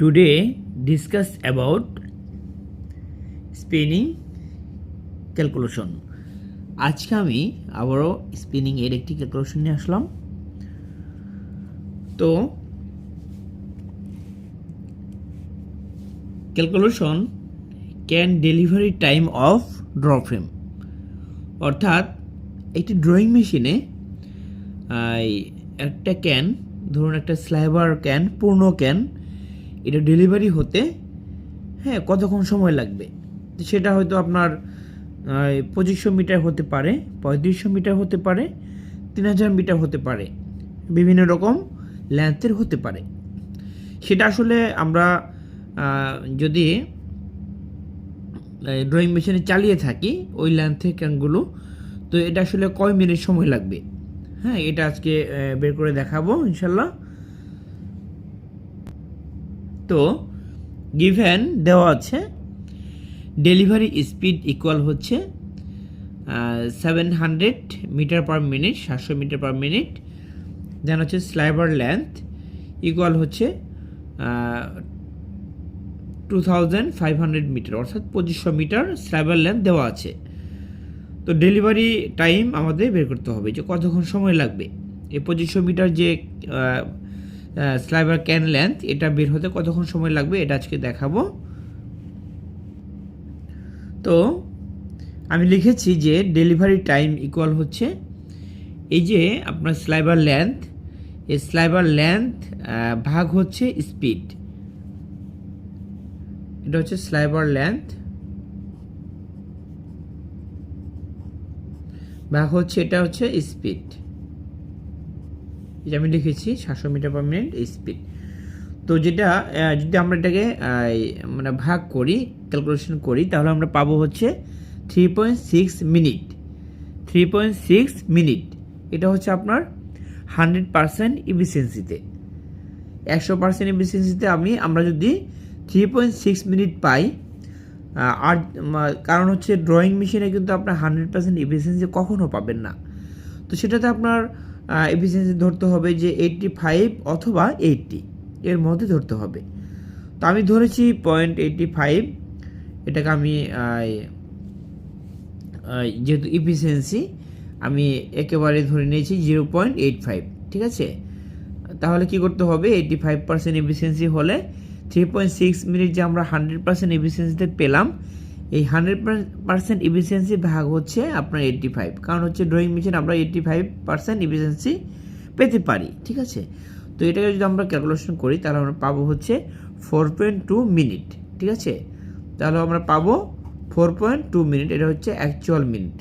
today discuss about spinning calculation আজকে আমি আবারও স্পিনিং এর একটি ক্যালকুলেশন নিয়ে আসলাম। তো calculation can delivery time of draw frame অর্থাৎ, একটি ড্রয়িং মেশিনে একটা ক্যান ধরুন একটা স্লাইবার ক্যান পূর্ণ ক্যান এটা ডেলিভারি হতে হ্যাঁ কতক্ষণ সময় লাগবে? সেটা হয়তো আপনার পঁচিশশো মিটার হতে পারে, পঁয়ত্রিশশো মিটার হতে পারে তিন হাজার মিটার হতে পারে, বিভিন্ন রকম লেন্থের হতে পারে। সেটা আসলে আমরা যদি ড্রয়িং মেশিনে চালিয়ে থাকি, ওই লেন্থের ক্যানগুলো তো এটা আসলে কয় মিনিট সময় লাগবে? হ্যাঁ এটা আজকে বের করে দেখাবো, ইনশাল্লাহ। তো গিভেন দেওয়া আছে। ডেলিভারি স্পিড ইকুয়াল হচ্ছে seven hundred metre per minute, সাতশো মিটার পার মিনিট। দেন হচ্ছে স্লাইবার লেন্থ ইকুয়াল হচ্ছে two thousand five hundred metre, অর্থাৎ পঁচিশশো মিটার স্লাইবার লেন্থ দেওয়া আছে। তো ডেলিভারি টাইম আমাদের বের করতে হবে যে কতক্ষণ সময় লাগবে। এই পঁচিশশো মিটার যে স্লাইবার ক্যান লেন্থ এটা বের হতে কতক্ষণ সময় লাগবে এটা আজকে দেখাবো। তো, আমি লিখেছি যে ডেলিভারি টাইম ইকুয়াল হচ্ছে এই যে আপনার স্লাইবার লেন্থ এই স্লাইবার লেন্থ ভাগ হচ্ছে স্পিড এটা হচ্ছে স্লাইবার লেন্থ ভাগ হচ্ছে, এটা হচ্ছে স্পিড এটা আমি লিখেছি সাতশো মিটার পার মিনিট স্পিড তো যেটা যদি আমরা এটাকে মানে ভাগ করি ক্যালকুলেশন করি, তাহলে আমরা পাবো হচ্ছে three point six minute three point six minute এটা হচ্ছে আপনার হান্ড্রেড পারসেন্ট ইফিসিয়েন্সিতে একশো পার্সেন্ট এফিসিয়েন্সিতে আমি, আমরা যদি থ্রি পয়েন্ট সিক্স মিনিট পাই আর কারণ হচ্ছে ড্রয়িং মেশিনে কিন্তু আপনার হান্ড্রেড পার্সেন্ট এফিসিয়েন্সি কখনও পাবেন না। তো সেটাতে আপনার এফিসিয়েন্সি ধরতে হবে যে এইটটি ফাইভ অথবা এইটটি এর মধ্যে ধরতে হবে। তো আমি ধরেছি পয়েন্ট এইটটি ফাইভ এটাকে আমি যেহেতু ইফিসিয়েন্সি আমি একেবারে ধরে নিয়েছি জিরো পয়েন্ট এইট ফাইভ ঠিক আছে? তাহলে কি করতে হবে? এইটি ফাইভ পার্সেন্ট এফিসিয়েন্সি হলে থ্রি পয়েন্ট সিক্স মিনিট যে আমরা হান্ড্রেড পার্সেন্ট এফিসিয়েন্সিতে পেলাম এই হান্ড্রেড পার্সেন্ট এফিসিয়েন্সি ভাগ হচ্ছে আপনার এইটটি ফাইভ কারণ হচ্ছে ড্রয়িং মেশিন আমরা এইটটি ফাইভ পার্সেন্ট এফিসিয়েন্সি পেতে পারি, ঠিক আছে? তো এটাকে যদি আমরা ক্যালকুলেশন করি, তাহলে আমরা পাবো হচ্ছে ফোর পয়েন্ট টু মিনিট ঠিক আছে? তাহলে আমরা পাবো ফোর পয়েন্ট টু মিনিট এটা হচ্ছে অ্যাকচুয়াল মিনিট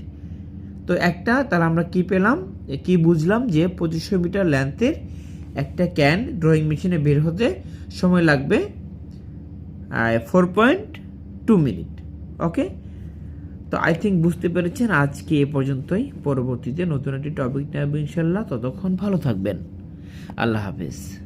তো একটা, তাহলে আমরা কি পেলাম? কি বুঝলাম যে পঁচিশশো মিটার লেন্থের একটা ক্যান ড্রয়িং মেশিনে বের হতে সময় লাগবে four point two minute okay তো আই থিঙ্ক বুঝতে পেরেছেন আজকে এ পর্যন্তই। পরবর্তীতে নতুন একটি টপিক নেব ইনশাল্লাহ। ততক্ষণ ভালো থাকবেন। আল্লাহ হাফেজ।